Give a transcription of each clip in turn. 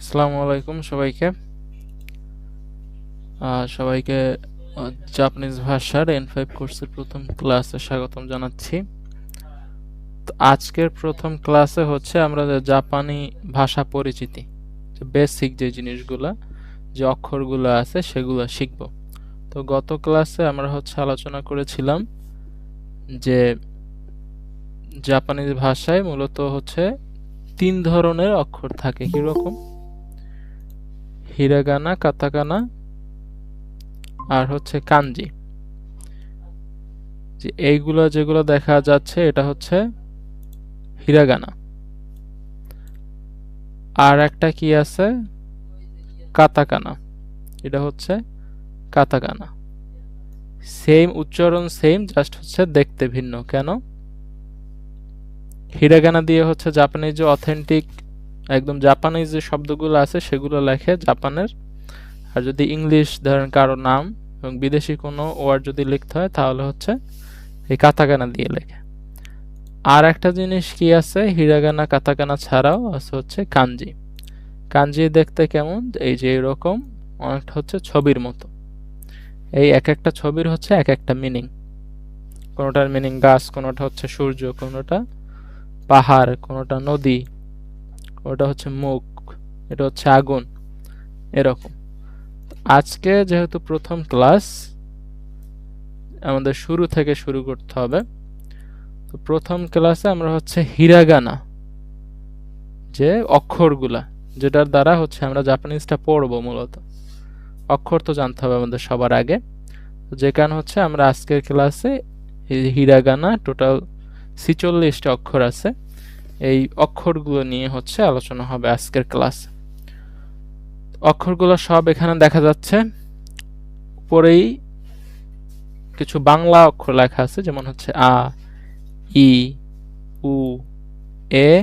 আসসালামু আলাইকুম সবাইকে সবাইকে জাপানিজ ভাষার এন ফাইভ কোর্সের প্রথম ক্লাসে স্বাগতম জানাচ্ছি। আজকের প্রথম ক্লাসে হচ্ছে আমরা জাপানি ভাষা পরিচিতি বেসিক যে জিনিসগুলা, যে অক্ষরগুলো আছে সেগুলো শিখব। তো গত ক্লাসে আমরা হচ্ছে আলোচনা করেছিলাম যে জাপানিজ ভাষায় মূলত হচ্ছে তিন ধরনের অক্ষর থাকে, কীরকম? হিরাগানা কাতাকানা আর হচ্ছে কাঞ্জি যে এইগুলো যেগুলো দেখা যাচ্ছে, এটা হচ্ছে হিরাগানা আর একটা কি আছে? কাতাকানা এটা হচ্ছে কাতাকানা সেম উচ্চারণ সেম জাস্ট হচ্ছে দেখতে ভিন্ন। কেন? হিরাগানা দিয়ে হচ্ছে জাপানিজ যে অথেন্টিক একদম জাপানিজ যে শব্দগুলো আছে সেগুলো লেখে জাপানের। আর যদি ইংলিশ ধরেন কারও নাম এবং বিদেশি কোনো ওয়ার্ড যদি লিখতে হয়, তাহলে হচ্ছে এই কাতাকানা দিয়ে লেখে। আর একটা জিনিস কি আছে? হিরাগানা, কাতাকানা ছাড়াও আছে হচ্ছে কাঞ্জি কাঞ্জি দেখতে কেমন? এই যে এরকম অনেকটা হচ্ছে ছবির মতো। এই এক একটা ছবির হচ্ছে এক একটা মিনিং কোনোটার মিনিং গাছ, কোনোটা হচ্ছে সূর্য, কোনোটা পাহাড়, কোনোটা নদী ওটা হচ্ছে মুখ, এটা হচ্ছে আগুন, এরকম। আজকে যেহেতু প্রথম ক্লাস, আমাদের শুরু থেকে শুরু করতে হবে। তো প্রথম ক্লাসে আমরা হচ্ছে হিরাগানা, যে অক্ষরগুলা, যেটার দ্বারা হচ্ছে আমরা জাপানিজটা পড়ব মূলত। অক্ষর তো জানতে হবে আমাদের সবার আগে। তো যে কারণ হচ্ছে আমরা আজকের ক্লাসে হিরাগানা, টোটাল ছিচল্লিশটা অক্ষর আছে। এই অক্ষরগুলো নিয়ে হচ্ছে আলোচনা হবে আজকের ক্লাস। অক্ষরগুলো সব এখানে দেখা যাচ্ছে। উপরেই কিছু বাংলা অক্ষর লেখা আছে, যেমন হচ্ছে আ, ই, উ, এ,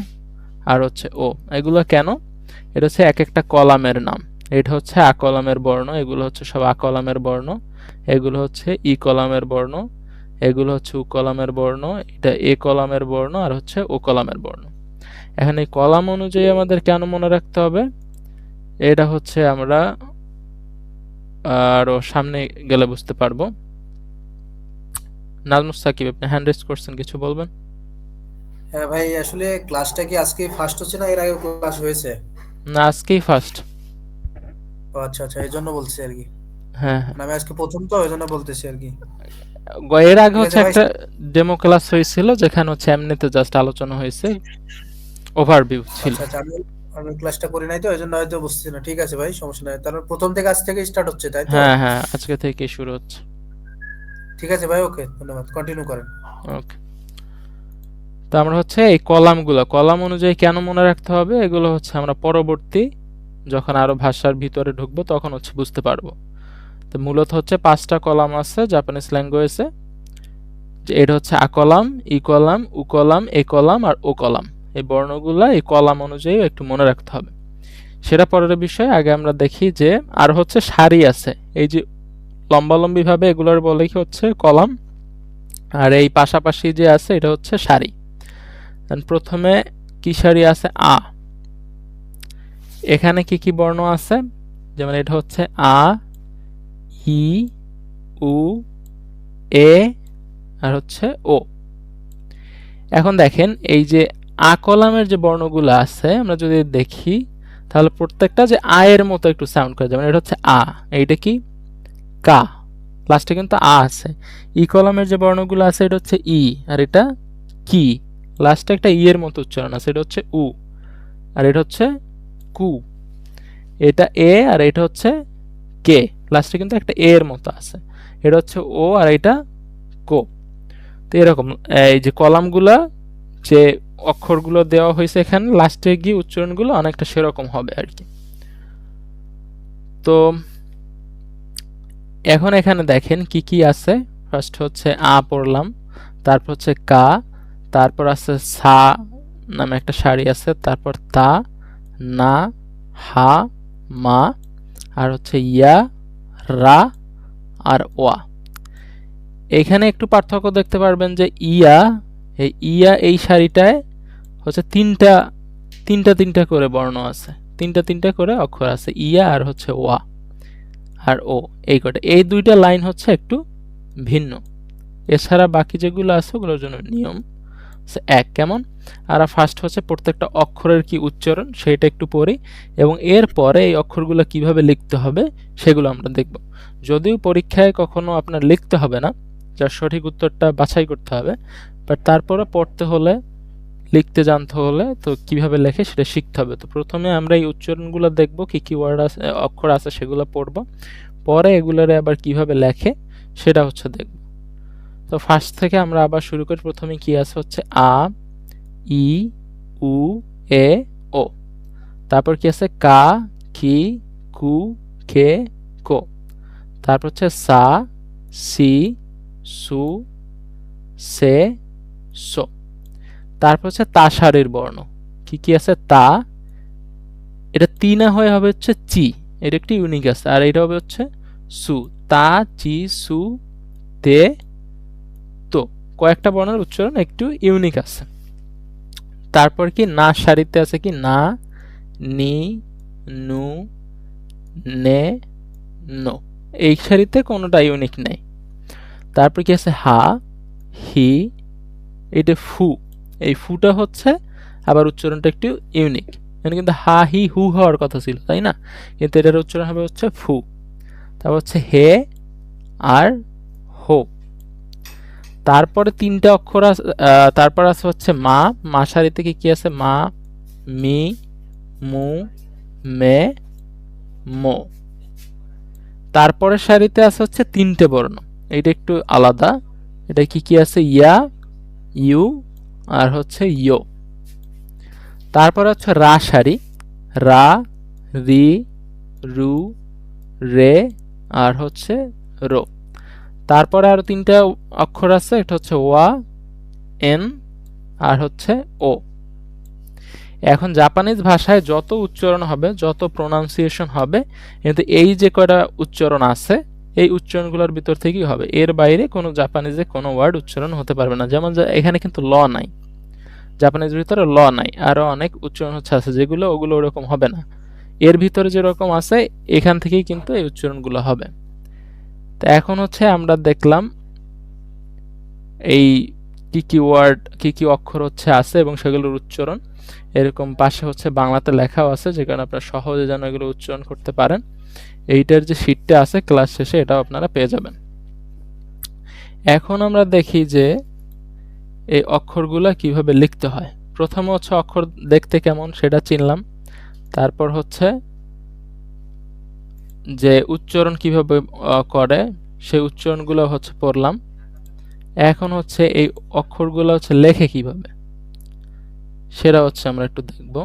আর হচ্ছে ও। এগুলো কেন? এটা হচ্ছে এক একটা কলামের নাম। এটা হচ্ছে আ কলামের বর্ণ, এগুলো হচ্ছে সব আ কলামের বর্ণ। এগুলো হচ্ছে ই কলামের বর্ণ। এগুলো হচ্ছে উ কলামের বর্ণ এটা এ কলামের বর্ণ আর হচ্ছে ও কলামের বর্ণ। এখন এই কলাম অনুযায়ী আমাদের কেন মনে রাখতে হবে? এটা হচ্ছে আমরা আরও সামনে গেলে বুঝতে পারব। নাজমুস সাকিব আপনি হ্যান্ড রেজ করছেন কিছু বলবেন? হ্যাঁ ভাই আসলে ক্লাসটা কি আজকে ফার্স্ট হচ্ছে না এর আগে ক্লাস হয়েছে? না আজকেই ফার্স্ট আচ্ছা আচ্ছা এই জন্য বলছি আর কি। হ্যাঁ। মানে আমি আজকে প্রথম তো এই জন্য বলতেছি আর কি। এর আগে হচ্ছে। একটা ডেমো ক্লাস হয়েছিল যেখানে হচ্ছে এমনিতে জাস্ট আলোচনা হয়েছে ওভারভিউ ছিল। আচ্ছা আচ্ছা আমি ক্লাসটা করি নাই তো এই জন্য হয়তো বুঝছি না। ঠিক আছে ভাই সমস্যা নাই। তাহলে প্রথম থেকে আজ থেকে স্টার্ট হচ্ছে তাই তো? হ্যাঁ হ্যাঁ আজকে থেকে শুরু হচ্ছে। ঠিক আছে ভাই ওকে ধন্যবাদ। কন্টিনিউ করেন। ওকে তো আমরা হচ্ছে এই কলামগুলো কলাম অনুযায়ী কেন মনে রাখতে হবে? এগুলো হচ্ছে আমরা পরবর্তী যখন আরও ভাষার ভিতরে ঢুকবো তখন হচ্ছে বুঝতে পারব। তো মূলত হচ্ছে পাঁচটা কলাম আছে জাপানিজ ল্যাঙ্গুয়েজে যে এটা হচ্ছে আ কলাম, ই কলাম, উ কলাম, এ কলাম আর ও কলাম। এই বর্ণগুলা, এই কলাম অনুযায়ী একটু মনে রাখতে হবে। সেটা পরের বিষয় আগে আমরা দেখি যে আর হচ্ছে সারি আছে। এই যে লম্বালম্বিভাবে এগুলোর বলে কি হচ্ছে? কলাম। আর এই পাশাপাশি যে আছে, এটা হচ্ছে সারি। প্রথমে কি সারি আছে? আ। এখানে কি কি বর্ণ আছে? যেমন এটা হচ্ছে আ ই, উ, এ, আর হচ্ছে ও। এখন দেখেন, এই যে আ কলামের যে বর্ণগুলো আছে, আমরা যদি দেখি, তাহলে প্রত্যেকটা যে আয়ের মতো একটু সাউন্ড করে যেমন এটা হচ্ছে আ। এইটা কি? কা। লাস্টে কিন্তু আ আছে। ই কলামের যে বর্ণগুলো আছে, এটা হচ্ছে ই। আর এটা কি? লাস্টে একটা ই এর মতো উচ্চারণ আছে, এটা হচ্ছে উ। আর এটা হচ্ছে কু। এটা এ, আর এটা হচ্ছে কে। লাস্টে কিন্তু একটা এ এর মতো আছে। এটা হচ্ছে ও আর এটা কো তো এরকম, এই যে কলামগুলা যে অক্ষরগুলো দেওয়া হয়েছে এখানে, লাস্টে গিয়ে উচ্চারণগুলো অনেকটা সেরকম হবে আর কি তো এখন এখানে দেখেন কি কি আছে। ফার্স্ট হচ্ছে আ পড়লাম, তারপর হচ্ছে কা, তারপর আছে সা নামে একটা শাড়ি আছে, তারপর তা, না, হা, মা, আর হচ্ছে ইয়া রা আর ওয়া। এখানে একটু পার্থক্য দেখতে পারবেন যে ইয়া, এই ইয়া এই শাড়িটায় হচ্ছে তিনটা তিনটা তিনটা করে বর্ণ আছে। তিনটা তিনটা করে অক্ষর আছে, ইয়া আর হচ্ছে ওয়া আর ও, এই কটা এই দুইটা লাইন হচ্ছে একটু ভিন্ন। এছাড়া বাকি যেগুলো আছে ওগুলোর জন্য নিয়ম। এক কেমন? আর ফার্স্ট হচ্ছে প্রত্যেকটা অক্ষরের কি উচ্চারণ সেটা একটু পড়ি এবং এর পরে এই অক্ষরগুলো কীভাবে লিখতে হবে সেগুলো আমরা দেখব। যদিও পরীক্ষায় কখনো আপনার লিখতে হবে না, যার সঠিক উত্তরটা বাছাই করতে হবে বাট তারপরে পড়তে হলে, লিখতে জানতে হলে তো কীভাবে লেখে সেটা শিখতে হবে। তো প্রথমে আমরা এই উচ্চারণগুলো দেখব, কি কি ওয়ার্ড আছে, অক্ষর আছে সেগুলো পড়ব। পরে এগুলোরে আবার কীভাবে লেখে সেটা হচ্ছে দেখব। তো ফার্স্ট থেকে আমরা আবার শুরু করি। প্রথমে কি আছে? হচ্ছে আ, ই, উ, এ, ও। তারপর কি আছে? কা কি কু কে কো। তারপর হচ্ছে সা, সি, সু, সে, সো। তারপর হচ্ছে তাসারের বর্ণ। কি কি আছে? তা। এটা তিনা হয়ে হবে হচ্ছে চি। এটা একটি ইউনিক আছে। আর এটা হবে হচ্ছে সু। তা, চি, সু তে কয়েকটা বর্ণের উচ্চারণ একটু ইউনিক আছে। তারপর কি না সারিতে আছে কি? না, নি, নু, নে, নো। এই সারিতে কোনোটা ইউনিক নেই। তারপর কি আছে হা, হি, এটা ফু। এই ফুটা হচ্ছে আবার উচ্চারণটা একটু ইউনিক এখানে কিন্তু হা, হি, হু হওয়ার কথা ছিল, তাই না? কিন্তু এটার উচ্চারণ হবে হচ্ছে ফু। তারপর হচ্ছে হে, আর তারপরে তিনটা অক্ষর তারপর আছে হচ্ছে মা মা সারি থেকে কি আছে? মা, মি, মু, মে, মো। তারপরের সারিতে আছে হচ্ছে তিনটে বর্ণ। এটা একটু আলাদা। এটা কি কি আছে? ইয়া, ইউ, আর হচ্ছে ইয়ো। তারপর হচ্ছে রা সারি। রা, রি, রু, রে, আর হচ্ছে রো। তারপরে আরও তিনটা অক্ষর আছে একটা হচ্ছে ওয়া, এন, আর হচ্ছে ও। এখন জাপানিজ ভাষায় যত উচ্চারণ হবে, যত প্রোনাউন্সিয়েশন হবে, কিন্তু এই যে কয়টা উচ্চারণ আছে, এই উচ্চারণগুলোর ভিতর থেকেই হবে। এর বাইরে কোনো জাপানিজে কোনো ওয়ার্ড উচ্চারণ হতে পারবে না। যেমন এখানে কিন্তু ল নাই। জাপানিজের ভিতরে ল নাই। আরও অনেক উচ্চারণ হচ্ছে আছে, যেগুলো ওগুলো ওরকম হবে না। এর ভিতরে যেরকম আছে, এখান থেকেই কিন্তু এই উচ্চারণগুলো হবে। তো এখন হচ্ছে আমরা দেখলাম এই কি কি ওয়ার্ড কি কি অক্ষর হচ্ছে আছে এবং সেগুলোর উচ্চারণ। এরকম পাশে হচ্ছে বাংলাতে লেখাও আছে, যে কারণে আপনারা সহজে যেন এগুলো উচ্চারণ করতে পারেন। এইটার যে শীটটা আছে ক্লাস শেষে, এটাও আপনারা পেয়ে যাবেন। এখন আমরা দেখি যে এই অক্ষরগুলা কীভাবে লিখতে হয়। প্রথমে হচ্ছে অক্ষর দেখতে কেমন সেটা চিনলাম। তারপর হচ্ছে যে উচ্চারণ কীভাবে করে, সেই উচ্চারণগুলো হচ্ছে পড়লাম। এখন হচ্ছে এই অক্ষরগুলো হচ্ছে লেখে কীভাবে, সেটা হচ্ছে আমরা একটু দেখব।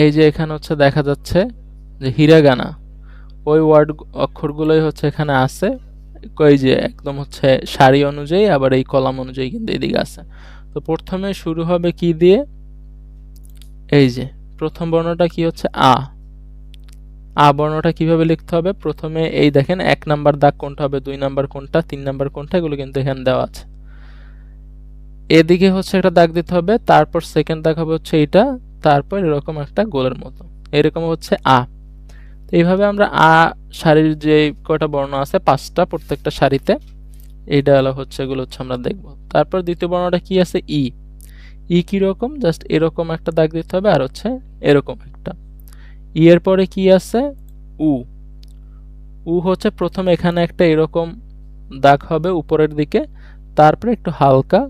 এই যে এখানে হচ্ছে দেখা যাচ্ছে যে হিরাগানা, ওই ওয়ার্ড অক্ষরগুলোই হচ্ছে এখানে আছে। ওই যে একদম হচ্ছে সারি অনুযায়ী, আবার এই কলাম অনুযায়ী কিন্তু এদিকে আছে। তো প্রথমে শুরু হবে কি দিয়ে? এই যে প্রথম বর্ণটা কি হচ্ছে আ? আ বর্ণটা কীভাবে লিখতে হবে? প্রথমে এই দেখেন, এক নাম্বার দাগ কোনটা হবে, দুই নাম্বার কোনটা, তিন নাম্বার কোনটা, এগুলো কিন্তু এখানে দেওয়া আছে। এদিকে হচ্ছে একটা দাগ দিতে হবে, তারপর সেকেন্ড দাগ হবে হচ্ছে এইটা, তারপর এরকম একটা গোলের মতো। এরকম হচ্ছে আ। এইভাবে আমরা আ শাড়ির যে কয়টা বর্ণ আছে, পাঁচটা প্রত্যেকটা শাড়িতে এইটা হচ্ছে, এগুলো হচ্ছে আমরা দেখব। তারপর দ্বিতীয় বর্ণটা কি আছে? ই। ই কীরকম জাস্ট এরকম একটা দাগ দিতে হবে আর হচ্ছে এরকম একটা। ই এর পরে কি আছে? উ উ হচ্ছে প্রথমে এখানে একটা এরকম দাগ হবে উপরের দিকে, তারপরে একটু হালকা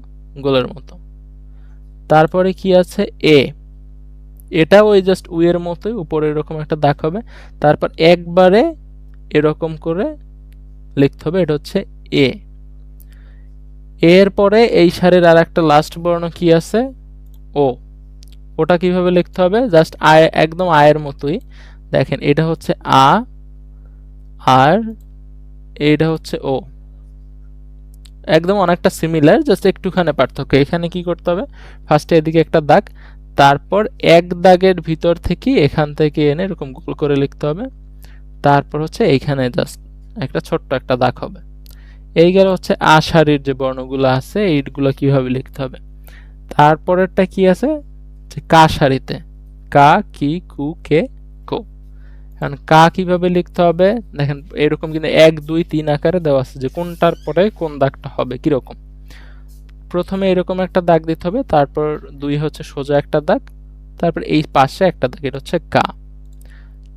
গোলের মতো। তারপরে কি আছে? এ এটা ওই জাস্ট উ এর মতোই উপরে এরকম একটা দাগ হবে, তারপর একবারে এরকম করে লিখতে হবে, এটা হচ্ছে এ এর পরে এই সারের আর একটা লাস্ট বর্ণ কি আছে? ও, ওটা কীভাবে লিখতে হবে? জাস্ট আয় একদম আয়ের মতোই। দেখেন, এটা হচ্ছে আ, আর এইটা হচ্ছে ও। একদম অনেকটা সিমিলার জাস্ট একটুখানি পার্থক্য। এখানে কি করতে হবে? ফার্স্টে এদিকে একটা দাগ, তারপর এক দাগের ভিতর থেকে এখান থেকে এনে এরকম গোল করে লিখতে হবে। তারপর হচ্ছে এইখানে জাস্ট একটা ছোট্ট একটা দাগ হবে। এই গেল হচ্ছে আষাঢ়ির যে বর্ণগুলো আছে, এইগুলো কীভাবে লিখতে হবে? তারপরেরটা কি আছে? যে কা সারিতে কা, কি, কু, কে, কো। এখন কা কীভাবে লিখতে হবে? দেখেন, এরকম কিন্তু এক, দুই, তিন আকারে দেওয়া আছে যে কোনটার পরে কোন দাগটা হবে, কীরকম। প্রথমে এরকম একটা দাগ দিতে হবে, তারপর দুই হচ্ছে সোজা একটা দাগ, তারপর এই পাশে একটা দাগ, এটা হচ্ছে কা।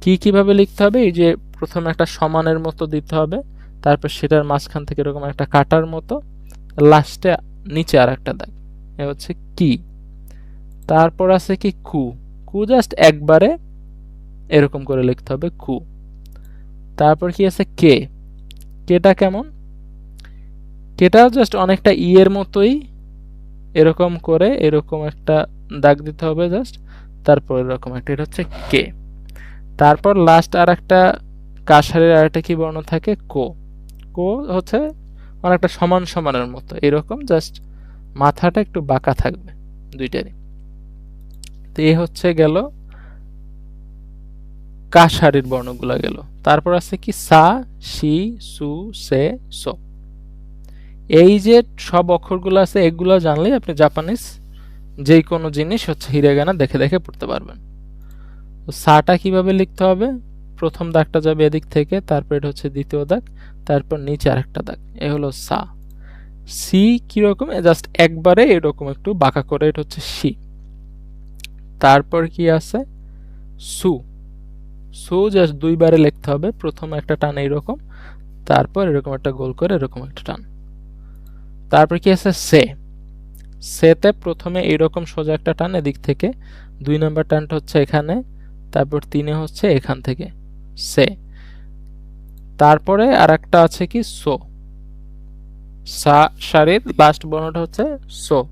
কি কীভাবে লিখতে হবে? এই যে প্রথমে একটা সমানের মতো দিতে হবে তারপর সেটার মাঝখান থেকে এরকম একটা কাটার মতো লাস্টে নিচে আর একটা দাগ। এ হচ্ছে কি। তারপর আছে কি কু। কু জাস্ট একবারে এরকম করে লিখতে হবে কু। তারপর কি আছে কে। কেটা কেমন? কেটাও জাস্ট অনেকটা ই এর মতোই এরকম করে এরকম একটা দাগ দিতে হবে জাস্ট তারপর এরকম একটা, এটা হচ্ছে কে। তারপর লাস্ট আর একটা কাশারের আর একটা কি বর্ণ থাকে? কো। কো হচ্ছে অনেকটা সমান সমানের মতো। এরকম জাস্ট মাথাটা একটু বাঁকা থাকবে দুইটারই তো এ হচ্ছে গেল কাশারির বর্ণগুলো গেল। তারপর আছে কি? সা, শি, সু, সে, সো। এই যে সব অক্ষরগুলো আছে, এগুলো জানলেই আপনি জাপানিজ যেই কোনো জিনিস হচ্ছে হিরেগানা দেখে দেখে পড়তে পারবেন। তো সাটা কীভাবে লিখতে হবে? প্রথম দাগটা যাবে এদিক থেকে, তারপর এটা হচ্ছে দ্বিতীয় দাগ, তারপর নিচে আরেকটা দাগ। এ হলো সা। সি কীরকম? জাস্ট একবারে এরকম একটু বাঁকা করে, এটা হচ্ছে সি। তারপর কি আছে? সু। সু জাস্ট দুইবারে লিখতে হবে, প্রথম একটা টান এইরকম, তারপর এরকম একটা গোল করে এরকম একটা টান। তারপর কি আছে? সে। সেতে প্রথমে এইরকম সোজা একটা টান এদিক থেকে, দুই নম্বর টানটা হচ্ছে এখানে, তারপর তিনে হচ্ছে এখান থেকে। সে। তারপরে আর একটা আছে কি? সো। সা সারির লাস্ট বর্ণটা হচ্ছে সো।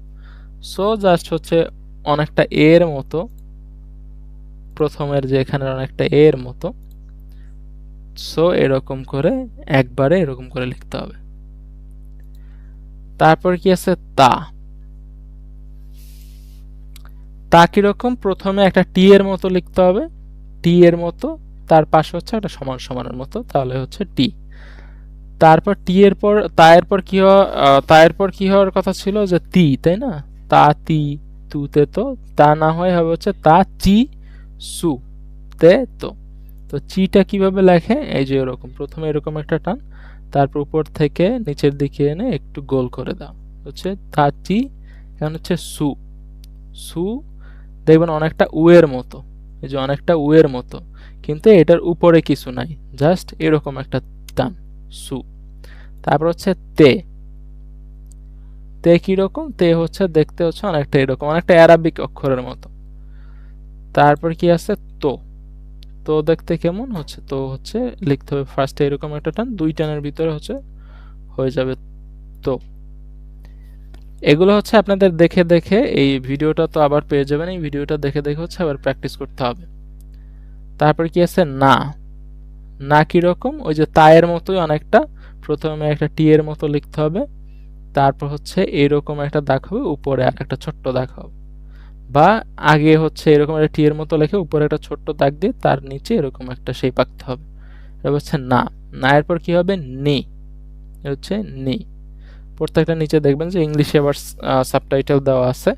সো জাস্ট হচ্ছে অনেকটা এর মতো। প্রথমের যে এখানে অনেকটা এর মতো। সো এরকম করে একবারে এরকম করে লিখতে হবে। তারপর কি আছে? তা। তা কীরকম? প্রথমে একটা টি এর মতো লিখতে হবে। টি এর মতো তার পাশে হচ্ছে একটা সমান সমানের মতো, তাহলে হচ্ছে টি তারপর টি এর পর, তা এর পর কি হওয়া তা এর পর কি হওয়ার কথা ছিল যে তি তাই না? তা তি তুতে তো। তা না হয় হবে হচ্ছে তা চি সু, তে, তো। তো চিটা কীভাবে লেখে? এই যে এরকম, প্রথমে এরকম একটা টান, তারপর উপর থেকে নিচের দিকে এনে একটু গোল করে দাও। হচ্ছে তা চি এখন হচ্ছে সু। সু, দেখবেন অনেকটা উয়ের মতো, এই যে অনেকটা উয়ের মতো। কিন্তু এটার উপরে কিছু নাই জাস্ট এরকম একটা টান সু। তারপর হচ্ছে তে। তে কীরকম? তে হচ্ছে দেখতে হচ্ছে অনেকটা এরকম, অনেকটা অ্যারাবিক অক্ষরের মতো। তারপর কি আছে? তো। তো দেখতে কেমন? হচ্ছে তো হচ্ছে লিখতে হবে। ফার্স্টে এরকম একটা টান, দুই টানের ভিতরে হচ্ছে হয়ে যাবে তো। এগুলো হচ্ছে আপনাদের দেখে দেখে, এই ভিডিওটা তো আবার পেয়ে যাবেন, এই ভিডিওটা দেখে দেখে হচ্ছে আবার প্র্যাকটিস করতে হবে। তারপর কি আছে? না। না কীরকম? ওই যে তায়ের মতোই অনেকটা। প্রথমে একটা টি এর মতো লিখতে হবে। তারপর হচ্ছে এরকম একটা দাগ হবে, উপরে আর একটা ছোট্ট দাগ হবে। বা আগে হচ্ছে এরকম একটা টি এর মতো লিখে উপরে একটা ছোট্ট দাগ দিয়ে তার নিচে এরকম একটা শেপ আঁকতে হবে। এটা হচ্ছে না। না এরপর কি হবে? নি। হচ্ছে নি। প্রত্যেকটা নিচে দেখবেন যে ইংলিশে আবার সাবটাইটেল দেওয়া আছে।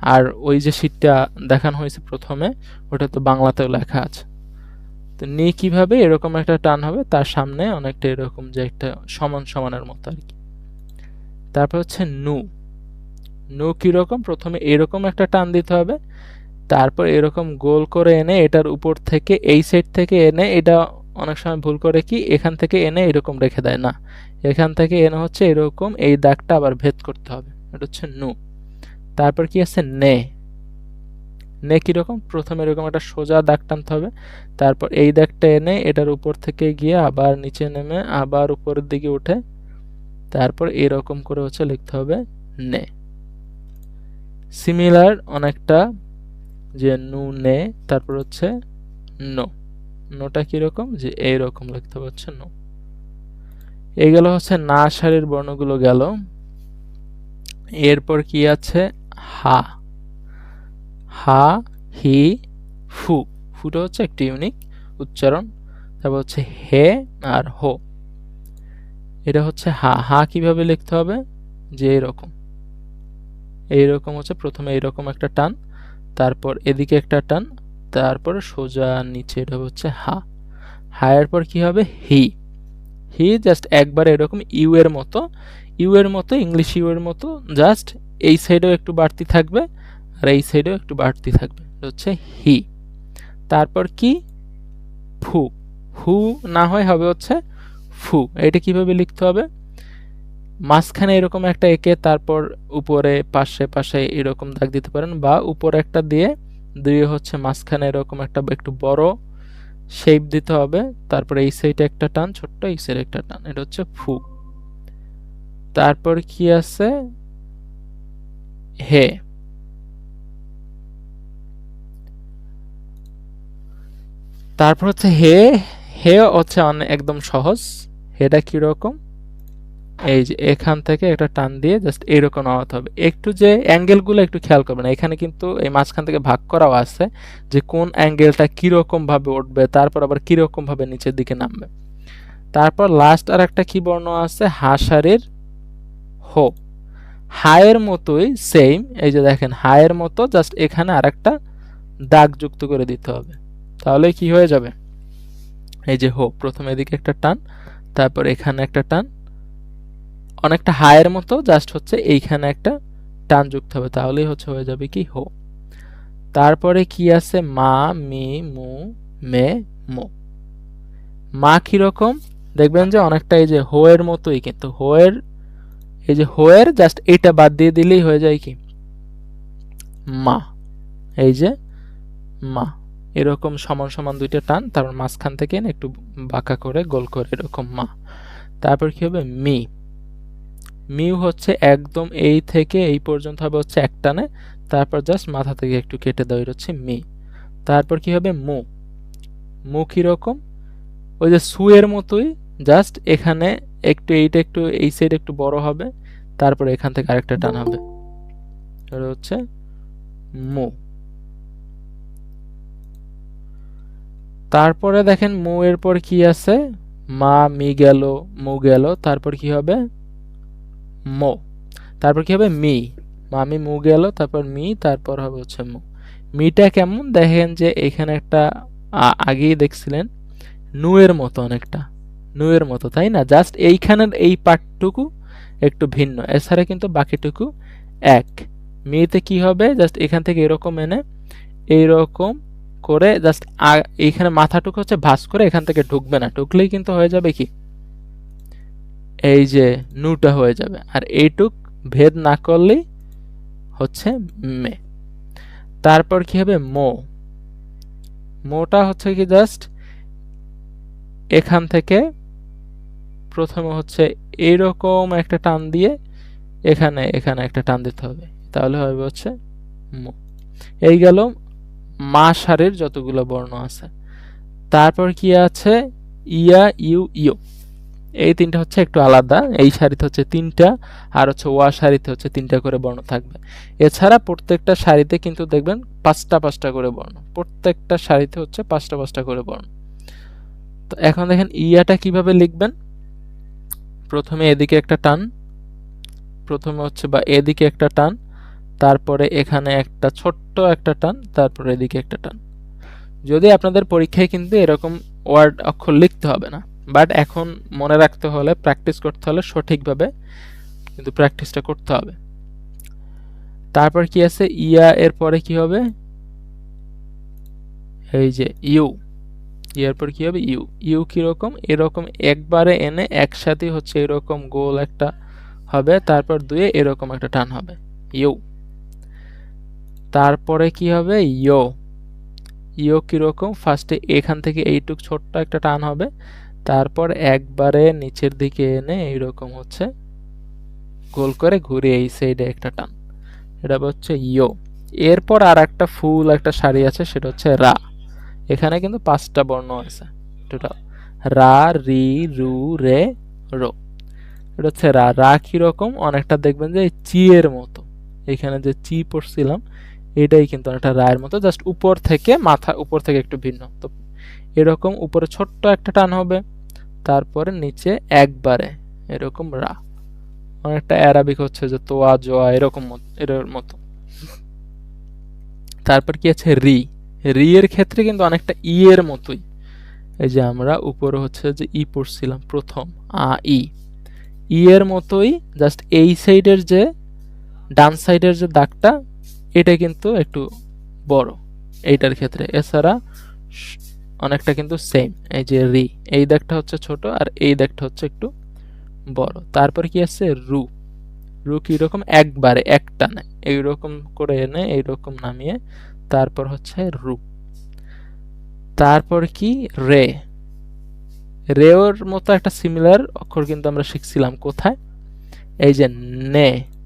আর ওই যে শীটটা দেখানো হয়েছে প্রথমে, ওটা তো বাংলাতেও লেখা আছে। তো নি কীভাবে এরকম একটা টান হবে, তার সামনে অনেকটা এরকম যে একটা সমান সমানের মতো আর কি। তারপর হচ্ছে নু। নু কীরকম? প্রথমে এরকম একটা টান দিতে হবে, তারপর এরকম গোল করে এনে এটার উপর থেকে, এই সাইড থেকে এনে, এটা অনেক সময় ভুল করে কি, এখান থেকে এনে এরকম রেখে দেয়, না। এখান থেকে এনে হচ্ছে এরকম, এই দাগটা আবার ভেদ করতে হবে। এটা হচ্ছে নু। তারপর কি আছে নে? নে কীরকম প্রথমে এরকম একটা সোজা দাগ টানতে হবে, তারপর এই দাগটা এনে এটার উপর থেকে গিয়ে আবার নিচে নেমে আবার উপরের দিকে উঠে তারপর এরকম করে হচ্ছে লিখতে হবে নে। সিমিলার অনেকটা যে নু, নে, তারপর হচ্ছে নো। নোটা কীরকম যে এইরকম লিখতে হবে হচ্ছে নো। এগুলো হচ্ছে না সারির বর্ণগুলো গেল। এরপর কি আছে? হা। হা, হি, ফু। ফুটা হচ্ছে একটি ইউনিক উচ্চারণ। তারপর হচ্ছে হে আর হো। এটা হচ্ছে হা। হা কীভাবে লিখতে হবে? যে এরকম। এইরকম হচ্ছে প্রথমে এইরকম একটা টান, তারপর এদিকে একটা টান, তারপর সোজা নিচে এটা হচ্ছে হা। হায়ের পর কি হবে? হি। হি জাস্ট একবার এরকম ইউ এর মতো। ইউ এর মতো, ইংলিশ ইউ এর মতো জাস্ট এই সাইডেও একটু বাড়তি থাকবে। আর এই সাইডেও একটু বাড়তি থাকবে। হচ্ছে হি তারপর কি? ফু। হু না হয় হবে হচ্ছে ফু। এটা কীভাবে লিখতে হবে? মাঝখানে এরকম একটা এঁকে, তারপর উপরে, পাশে পাশে এরকম দাগ দিতে পারেন বা উপরে একটা দিয়ে দুই হচ্ছে মাঝখানে এরকম একটা একটু বড় শেপ দিতে হবে। তারপরে এই সাইডে একটা টান, ছোট্ট এই সাইডে একটা টান। এটা হচ্ছে ফু। তারপর কি আছে? হে। তারপর হচ্ছে হে হে হচ্ছে অনেক একদম সহজ। হেটা কীরকম? এই যে এখান থেকে একটা টান দিয়ে জাস্ট এইরকম নামাতে হবে। একটু যে অ্যাঙ্গেলগুলো একটু খেয়াল করবেন। এখানে কিন্তু এই মাঝখান থেকে ভাগ করাও আছে যে কোন অ্যাঙ্গেলটা কীরকমভাবে উঠবে, তারপর আবার কীরকমভাবে নিচের দিকে নামবে। তারপর লাস্ট আর একটা কি বর্ণ আছে? হাসারের হো। হায়ের মতোই সেম এই যে দেখেন, হায়ের মতো জাস্ট এখানে আর একটা দাগ যুক্ত করে দিতে হবে। তাহলে কি হয়ে যাবে? এই যে হো প্রথমে এদিকে একটা টান, তারপর এখানে একটা টান। অনেকটা হায়ের মতো জাস্ট হচ্ছে এইখানে একটা টান যুক্ত হবে। তাহলেই হচ্ছে হয়ে যাবে কি হো। তারপরে কি আছে? মা, মি, মু, মে, মো। মা কীরকম দেখবেন যে অনেকটা এই যে হো এর মতোই, কিন্তু হো এর, এই যে হো এর জাস্ট এইটা বাদ দিয়ে দিলেই হয়ে যায় কি? মা। এই যে মা। এরকম সমান সমান দুইটা টান, তারপর মাঝখান থেকে একটু বাঁকা করে গোল করে এরকম মা। তারপর কি হবে? মি। মিউ হচ্ছে একদম এই থেকে এই পর্যন্ত হবে হচ্ছে এক টানে, তারপর জাস্ট মাথা থেকে একটু কেটে দেওয়া হচ্ছে মি। তারপর কি হবে? মু। মু কীরকম ওই যে সুয়ের মতোই জাস্ট এখানে একটু এইটা একটু, এই সাইড একটু বড় হবে, তারপর এখান থেকে আরেকটা টান হবে। হচ্ছে মু। তারপরে দেখেন মু এর পর কি আছে? মা, মি গেল, মু গেল, তারপর কি হবে? মো। তারপর কি হবে? মি। মামি মু গেল, তারপর মি, তারপর হবে হচ্ছে মু। মিটা কেমন? দেখেন যে এখানে একটা আগেই দেখছিলেন, নুয়ের মতো অনেকটা, নুয়ের মতো, তাই না? জাস্ট এইখানের এই পার্টটুকু একটু ভিন্ন, এছাড়া কিন্তু বাকিটুকু এক। মিতে কি হবে? জাস্ট এখান থেকে এরকম এনে এইরকম করে জাস্ট এইখানে মাথাটুকু হচ্ছে ভাঁজ করে এখান থেকে ঢুকবে না। ঢুকলেই কিন্তু হয়ে যাবে কি? এই যে নুটা হয়ে যাবে। আর এইটুক ভেদ না করলেই হচ্ছে মে। তারপর কি হবে? মো। মোটা হচ্ছে কি জাস্ট এখান থেকে প্রথমে হচ্ছে এইরকম একটা টান দিয়ে এখানে এখানে একটা টান দিতে হবে। তাহলে হবে হচ্ছে মো। এই গেল মা সারের যতগুলো বর্ণ আছে। তারপর কি আছে? ইয়া, ইউ ইউ এই তিনটা হচ্ছে একটু আলাদা। এই শাড়িতে হচ্ছে তিনটা, আর হচ্ছে ওয়া শাড়িতে হচ্ছে তিনটা করে বর্ণ থাকবে। এছাড়া প্রত্যেকটা শাড়িতে কিন্তু দেখবেন পাঁচটা পাঁচটা করে বর্ণ। প্রত্যেকটা শাড়িতে হচ্ছে পাঁচটা পাঁচটা করে বর্ণ। তো এখন দেখেন ইয়াটা কীভাবে লিখবেন? প্রথমে এদিকে একটা টান। প্রথমে হচ্ছে বা এদিকে একটা টান। তারপরে এখানে একটা ছোট্ট একটা টান, তারপরে এদিকে একটা টান। যদি আপনাদের পরীক্ষায় কিন্তু এরকম ওয়ার্ড অক্ষর লিখতে হবে না, বাট এখন মনে রাখতে হলে, প্র্যাকটিস করতে হলে সঠিকভাবে কিন্তু প্র্যাকটিসটা করতে হবে। তারপর কি আছে? ইয়া এর পরে কি হবে? এই যে, ইউ। ইয়ার পর কি হবে? ইউ। ইউ কীরকম? এরকম একবারে এনে একসাথে হচ্ছে এরকম গোল একটা হবে, তারপর দুয়ে এরকম একটা টান হবে। ইউ। তারপরে কি হবে? ইয়ো। ইয়ো কীরকম? ফার্স্টে এখান থেকে এইটুক ছোট্ট একটা টান হবে। তারপর একবারে নিচের দিকে এনে এইরকম হচ্ছে। গোল করে ঘুরে এই সাইডে একটা টান। এটা হচ্ছে ইয়ো। এরপর আর একটা ফুল একটা শাড়ি আছে, সেটা হচ্ছে রা। এখানে কিন্তু পাঁচটা বর্ণ আছে। টোটাল রা, রি, রু, রে, রো। এটা হচ্ছে রা। রা কীরকম? অনেকটা দেখবেন যে চি এর মতো। এখানে যে চি পড়ছিলাম এটাই কিন্তু অনেকটা রায়ের মতো জাস্ট উপর থেকে মাথা, উপর থেকে একটু ভিন্ন। তো এরকম উপরে ছোট্ট একটা টান হবে, তারপরে নিচে একবারে এরকম রা। অনেকটা অ্যারাবিক হচ্ছে যে তোয়া, জোয়া, এরকম এর মতো। তারপর কি আছে রি? রি এর ক্ষেত্রে কিন্তু অনেকটা ই এর মতোই। এই যে আমরা উপরে হচ্ছে যে ই পড়ছিলাম প্রথম, আ, ই। ই এর মতোই জাস্ট এই সাইডের যে, ডান সাইডের যে দাগটা এটা কিন্তু একটু বড় এইটার ক্ষেত্রে। এছাড়া অনেকটা কিন্তু সেম এই যে রি, এই দাগটা হচ্ছে ছোট আর এই দাগটা হচ্ছে একটু বড়। তারপর কি আছে? রু। রু কি রকম? একবারে এক টানে এইরকম করে এনে এইরকম নামিয়ে তারপর হচ্ছে রু। তারপর কি? রে। রেওর মতো একটা সিমিলার অক্ষর কিন্তু আমরা শিখছিলাম কোথায়? এই যে নে।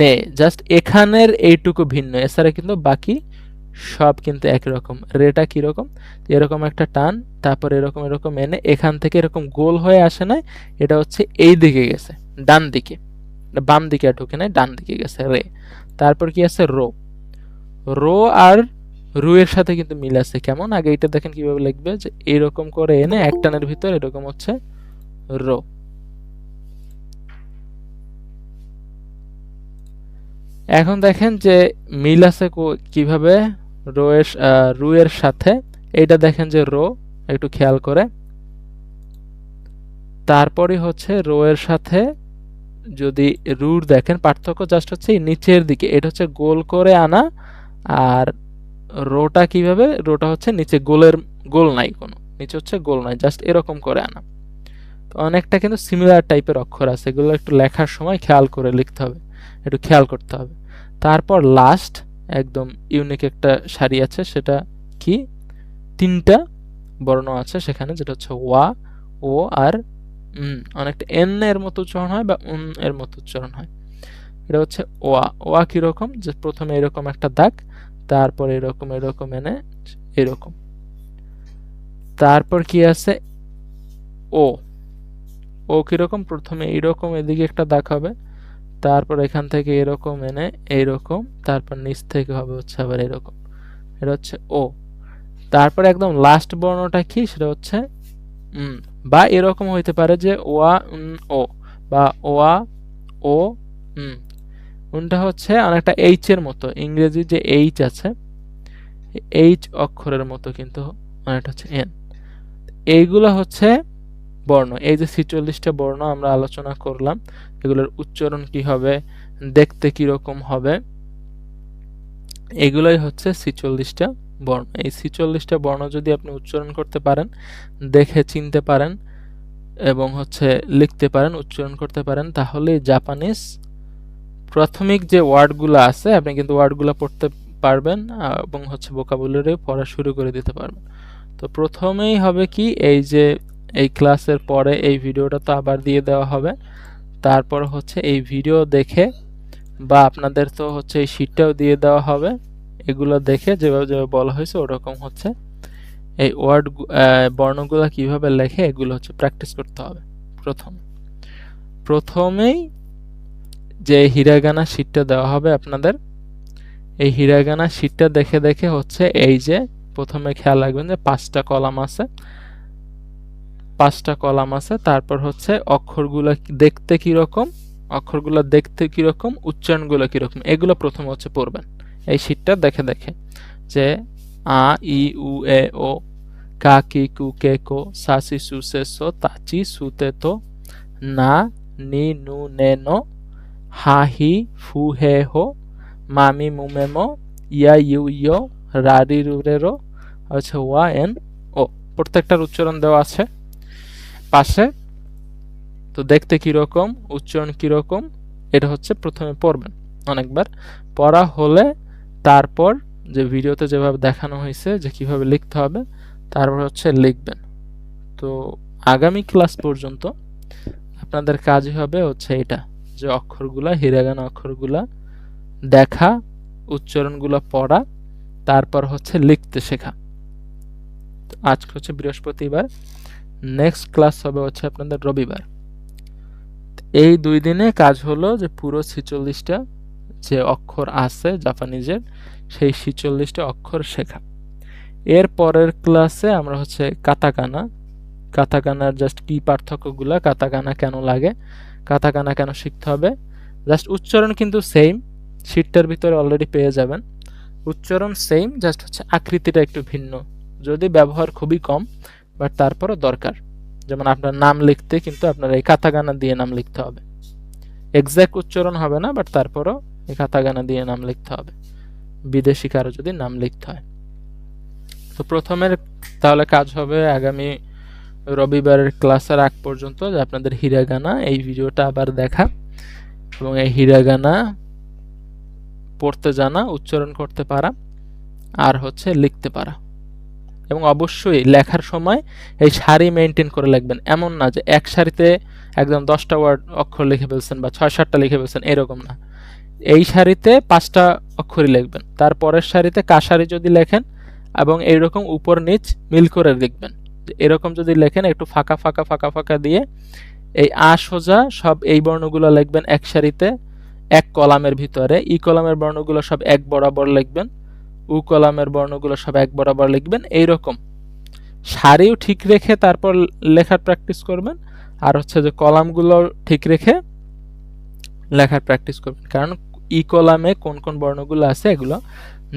নে জাস্ট এখানের এইটুকু ভিন্ন। এছাড়া কিন্তু বাকি সব কিন্তু একই রকম। রেটা কীরকম এরকম একটা টান, তারপর এরকম এরকম, এনে এখান থেকে এরকম গোল হয়ে আসে না এটা হচ্ছে এই দিকে গেছে, ডান দিকে। বাম দিকে ঢুকে নাই, ডান দিকে গেছে, রে। তারপর কি আছে? রো। রো আর রু এর সাথে কিন্তু মিল আছে, কেমন? আগে এটা দেখেন কীভাবে লিখবে, যে এরকম করে এনে এক টানের ভিতর এরকম হচ্ছে রো। এখন দেখেন যে মিল আছে কীভাবে? রো এর রু এর সাথে। এইটা দেখেন যে রো, একটু খেয়াল করে। তারপরে হচ্ছে রো এর সাথে যদি রুর দেখেন, পার্থক্য জাস্ট হচ্ছে নিচের দিকে। এটা হচ্ছে গোল করে আনা। আর রোটা কীভাবে? রোটা হচ্ছে নিচে গোলের, গোল নাই কোনো। নিচে হচ্ছে গোল নাই জাস্ট এরকম করে আনা। তো অনেকটা কিন্তু সিমিলার টাইপের অক্ষর আছে। এগুলো একটু লেখার সময় খেয়াল করে লিখতে হবে। একটু খেয়াল করতে হবে। তারপর লাস্ট একদম ইউনিক একটা শাড়ি আছে, সেটা কি? তিনটা বর্ণ আছে সেখানে, যেটা হচ্ছে ওয়া, ও আর অনেকটা এন এর মতো উচ্চারণ হয় বা উন এর মতো উচ্চারণ হয়। এটা হচ্ছে ওয়া। ওয়া কীরকম যে প্রথমে এরকম একটা দাগ, তারপর এরকম এরকম, এনে এরকম। তারপর কি আছে? ও। ও কীরকম প্রথমে এইরকম এদিকে একটা দাগ হবে। তারপর এখান থেকে এরকম এনে এইরকম, তারপর নিচ থেকে হবে হচ্ছে আবার এরকম। এটা হচ্ছে ও তারপর একদম লাস্ট বর্ণটা কি? সেটা হচ্ছে বা এরকম হইতে পারে যে ওয়া ও, বা ওয়া ও উনটা হচ্ছে অনেকটা এইচ এর মতো, ইংরেজি যে এইচ আছে এইচ অক্ষরের মতো কিন্তু অনেকটা হচ্ছে এন এইগুলো হচ্ছে বর্ণ। এই যে ছিচল্লিশটা বর্ণ আমরা আলোচনা করলাম, এগুলোর উচ্চারণ কি হবে, দেখতে কি রকম হবে, এগুলোই হচ্ছে ছিচল্লিশটা বর্ণ। এই ছিচল্লিশটা বর্ণ যদি আপনি উচ্চারণ করতে পারেন, দেখে চিনতে পারেন এবং হচ্ছে লিখতে পারেন, উচ্চারণ করতে পারেন, তাহলে জাপানিজ প্রাথমিক যে ওয়ার্ডগুলো আছে, আপনি কিন্তু ওয়ার্ডগুলো পড়তে পারবেন এবং হচ্ছে ভোকাবুলারি পড়া শুরু করে দিতে পারবেন। তো প্রথমেই হবে কি, এই যে এই ক্লাসের পরে এই ভিডিওটা তো আবার দিয়ে দেওয়া হবে। তারপর হচ্ছে এই ভিডিও দেখে বা আপনাদের তো হচ্ছে এই শিটটাও দিয়ে দেওয়া হবে। এগুলো দেখে যেভাবে যেভাবে বলা হয়েছে ওরকম হচ্ছে। এই ওয়ার্ড বর্ণগুলো কীভাবে লেখে এগুলো হচ্ছে প্র্যাকটিস করতে হবে প্রথম। প্রথমেই যে হিরাগানা শিটটা দেওয়া হবে আপনাদের, এই হিরাগানা শিটটা দেখে দেখে হচ্ছে এই যে প্রথমে খেয়াল রাখবেন যে পাঁচটা কলাম আছে। পাঁচটা কলাম আছে, তারপর হচ্ছে অক্ষরগুলো দেখতে কীরকম, অক্ষরগুলো দেখতে কীরকম, উচ্চারণগুলো কীরকম, এগুলো প্রথমে হচ্ছে পড়বেন। এই শিটটা দেখে দেখে যে আ, ই, উ, এ, ও, কা, কি, কু, কে, কো, সা, সি, সু, সে তাচি সুতে তো না, নি, নু, নে, নো, হা, হি, ফু, হে, হো মামি মুমে মো ইয়া, ইউ, ইয় রারি রুরে রো হচ্ছে ওয়া, এন, ও, প্রত্যেকটার উচ্চারণ দেওয়া আছে। পাশে, তো দেখতে কীরকম, উচ্চারণ কীরকম, এটা হচ্ছে প্রথমে পড়বেন। অনেকবার পড়া হলে তারপর যে ভিডিওতে যেভাবে দেখানো হয়েছে যে কীভাবে লিখতে হবে, তারপর হচ্ছে লিখবেন। তো আগামী ক্লাস পর্যন্ত আপনাদের কাজই হবে হচ্ছে এটা, যে অক্ষরগুলা, হিরাগানা অক্ষরগুলা দেখা, উচ্চারণগুলো পড়া, তারপর হচ্ছে লিখতে শেখা। আজকে হচ্ছে বৃহস্পতিবার নেক্সট ক্লাস হবে হচ্ছে আপনাদের রবিবার। এই দুই দিনে কাজ হলো যে পুরো ছিচল্লিশটা যে অক্ষর আছে জাপানিজের, সেই ছিচল্লিশটা অক্ষর শেখা। এর পরের ক্লাসে আমরা হচ্ছে কাতাকানা। কাতাকানার জাস্ট কি পার্থক্যগুলা, কাতাকানা কেন লাগে, কাতাকানা কেন শিখতে হবে। জাস্ট উচ্চারণ কিন্তু সেম শিটটার ভিতরে অলরেডি পেয়ে যাবেন। উচ্চারণ সেম জাস্ট হচ্ছে আকৃতিটা একটু ভিন্ন। যদি ব্যবহার খুবই কম বাট তারপরও দরকার। যেমন আপনার নাম লিখতে কিন্তু আপনার এই কাতাগানা দিয়ে নাম লিখতে হবে। এক্স্যাক্ট উচ্চারণ হবে না বাট তারপরও এই কাতাগানা দিয়ে নাম লিখতে হবে। বিদেশি কারও যদি নাম লিখতে হয়। তো প্রথমের তাহলে কাজ হবে আগামী রবিবারের ক্লাসের আগ পর্যন্ত যে আপনাদের হিরাগানা, এই ভিডিওটা আবার দেখা। এবং এই হিরাগানা পড়তে জানা, উচ্চারণ করতে পারা, আর হচ্ছে লিখতে পারা। এবং অবশ্যই লেখার সময় এই সারি মেনটেন করে লিখবেন। এমন না যে এক সারিতে একদম দশটা ওয়ার্ড অক্ষর লিখে ফেলছেন বা ছয় সাতটা লিখে ফেলছেন, এরকম না। এই সারিতে পাঁচটা অক্ষরই লিখবেন। তারপরের সারিতে কাসারি যদি লেখেন এবং এইরকম উপর নিচ মিল করে লিখবেন। এরকম যদি লেখেন, একটু ফাঁকা ফাঁকা ফাঁকা ফাঁকা দিয়ে এই আ সোজা সব এই বর্ণগুলো লিখবেন এক সারিতে, এক কলামের ভিতরে। ই কলামের বর্ণগুলো সব এক বরাবর লিখবেন। উ কলামের বর্ণগুলো সব এক বরাবর লিখবেন। এইরকম, সারিও ঠিক রেখে তারপর লেখার প্র্যাকটিস করবেন, আর হচ্ছে যে কলামগুলো ঠিক রেখে লেখার প্র্যাকটিস করবেন। কারণ ই কলামে কোন কোন বর্ণগুলো আছে এগুলো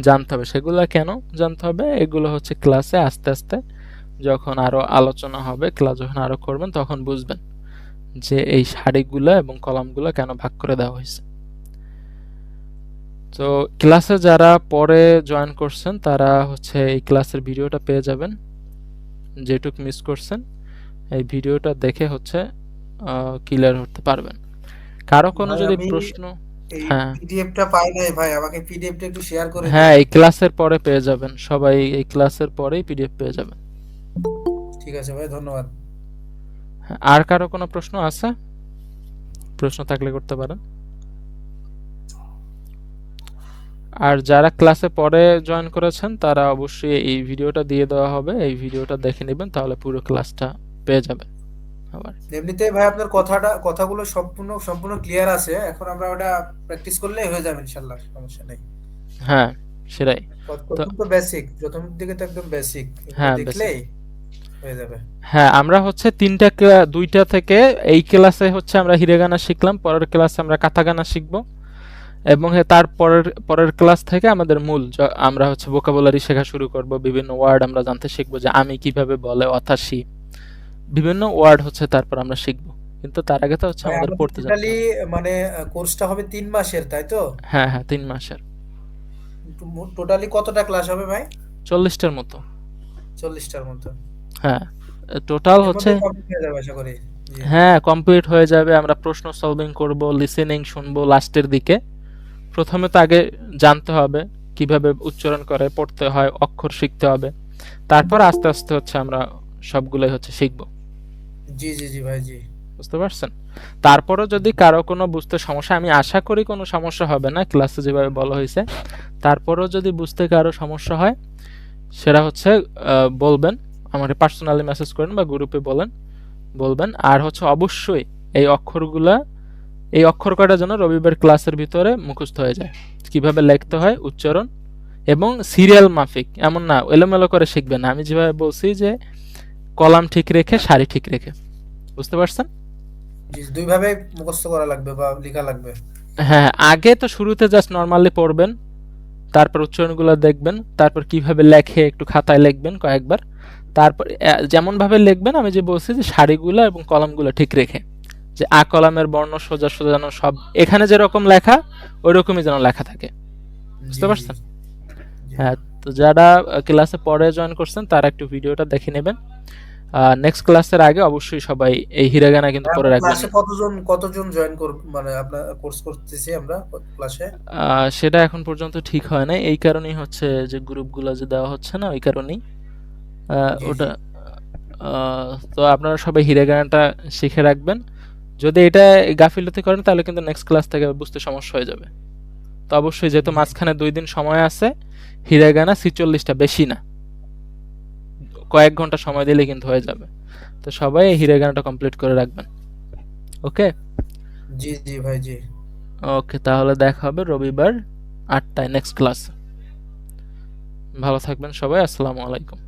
জানতে হবে। সেগুলো কেন জানতে হবে? এগুলো হচ্ছে ক্লাসে আস্তে আস্তে যখন আরও আলোচনা হবে ক্লাস যখন আরও করবেন, তখন বুঝবেন যে এই সারিগুলো এবং কলামগুলো কেন ভাগ করে দেওয়া হয়েছে। তো ক্লাসে যারা পরে জয়েন করছেন তারা হচ্ছে এই ক্লাসের ভিডিওটা পেয়ে যাবেন। যেটুক মিস করছেন এই ভিডিওটা দেখে হচ্ছে ক্লিয়ার হতে পারবেন। কারও কোনো যদি প্রশ্ন হ্যাঁ। পিডিএফটা পাই নাই ভাই আমাকে পিডিএফটা একটু শেয়ার করে হ্যাঁ এই ক্লাসের পরে পেয়ে যাবেন। সবাই এই ক্লাসের পরেই পিডিএফ পেয়ে যাবেন। ঠিক আছে ভাই ধন্যবাদ। হ্যাঁ, আর কারও কোনো প্রশ্ন আছে? প্রশ্ন থাকলে করতে পারেন। আর যারা ক্লাসে পরে জয়েন করেছেন তারা অবশ্যই এই ভিডিওটা দিয়ে দেওয়া হবে। এই ভিডিওটা দেখে নেবেন তাহলে পুরো ক্লাসটা পেয়ে যাবেন। আবার। এমনিতে ভাই আপনার কথাটা কথাগুলো সম্পূর্ণ সম্পূর্ণ ক্লিয়ার আছে। এখন আমরা ওটা প্র্যাকটিস করলেই হয়ে যাবে ইনশাল্লাহ সমস্যা নেই। হ্যাঁ সেটাই। তো বেসিক প্রথম দিকে তো একদম বেসিক হ্যাঁ, দেখলেই হ্যাঁ আমরা হচ্ছে তিনটা দুইটা থেকে এই ক্লাসে হচ্ছে আমরা হিরেগানা শিখলাম পরের ক্লাসে আমরা কাতাগানা শিখব। এবং তার পরের পরের ক্লাস থেকে আমাদের মূল আমরা হচ্ছে ভোকাবুলারি শেখা শুরু করব বিভিন্ন ওয়ার্ড আমরা জানতে শিখব যে আমি কীভাবে বলে অথাসি। বিভিন্ন ওয়ার্ড হচ্ছে তারপর আমরা শিখব। কিন্তু তার আগে তো হচ্ছে আমাদের আমাদের পড়তে টোটালি মানে কোর্সটা হবে তিন মাসের তাই তো? হ্যাঁ হ্যাঁ তিন মাসের। টোটালি কতটা ক্লাস হবে ভাই? চল্লিশটার মতো। চল্লিশটার মতো। হ্যাঁ টোটাল হচ্ছে হয়ে যাবে। হ্যাঁ কমপ্লিট হয়ে যাবে। আমরা প্রশ্ন সলভিং করব লিসেনিং শুনব লাস্টের দিকে। প্রথমে তো আগে জানতে হবে কীভাবে উচ্চারণ করে পড়তে হয় অক্ষর শিখতে হবে। তারপর আস্তে আস্তে হচ্ছে আমরা সবগুলোই হচ্ছে শিখব। জি জি জি ভাই জি। বুঝতে পারছেন? তারপরও যদি কারও কোনো বুঝতে সমস্যা আমি আশা করি কোনো সমস্যা হবে না ক্লাসে যেভাবে বলা হয়েছে। তারপরও যদি বুঝতে কারও সমস্যা হয় সেটা হচ্ছে বলবেন আমাকে পার্সোনালি মেসেজ করেন বা গ্রুপে বলেন বলবেন। আর হচ্ছে অবশ্যই এই অক্ষরগুলা এই অক্ষর কয়টা যেন রবিবার ক্লাসের ভিতরে মুখস্থ হয়ে যায়। কীভাবে লিখতে হয় উচ্চারণ এবং সিরিয়াল মাফিক। এমন না এলোমেলো করে শিখবেন না। আমি যেভাবে বলছি যে কলাম ঠিক রেখে সারি ঠিক রেখে। বুঝতে পারছেন? দুইভাবে মুখস্থ করা লাগবে বা লেখা লাগবে। হ্যাঁ আগে তো শুরুতে জাস্ট নর্মালি পড়বেন তারপর উচ্চারণগুলো দেখবেন তারপর কীভাবে লেখে একটু খাতায় লিখবেন কয়েকবার। তারপর যেমনভাবে লিখবেন আমি যে বলছি যে সারিগুলো এবং কলামগুলো ঠিক রেখে। যে আ কলামের বর্ণ সোজা সোজা যেন সব এখানে যেরকম লেখা ওই রকমই যেন লেখা থাকে। বুঝতে পারছেন? হ্যাঁ তো যারা ক্লাসে পরে জয়েন করছেন তারা একটু ভিডিওটা দেখে নেবেন। নেক্সট ক্লাসের আগে অবশ্যই সবাই এই হিরাগানা কিন্তু পরে রাখবেন। ক্লাসে কতজন কতজন জয়েন কর মানে আপনার কোর্স করতেছি আমরা ক্লাসে সেটা এখন পর্যন্ত ঠিক হয় না এই কারণেই হচ্ছে যে গ্রুপগুলো যে দেওয়া হচ্ছে না ওই কারণেই। ওটা তো আপনারা সবাই হিরেগানাটা শিখে রাখবেন। যদি এটা গাফিলতি করেন তাহলে কিন্তু নেক্সট ক্লাস থেকে বুঝতে সমস্যা হয়ে যাবে। তো অবশ্যই যেহেতু মাঝখানে দুই দিন সময় আছে হিরেগানা ছিচল্লিশটা বেশি না। কয়েক ঘণ্টা সময় দিলে কিন্তু হয়ে যাবে। তো সবাই এই হিরেগানাটা কমপ্লিট করে রাখবেন। ওকে? জি জি ভাই জি। ওকে তাহলে দেখা হবে রবিবার আটটায় নেক্সট ক্লাস ভালো থাকবেন সবাই আসসালামু আলাইকুম।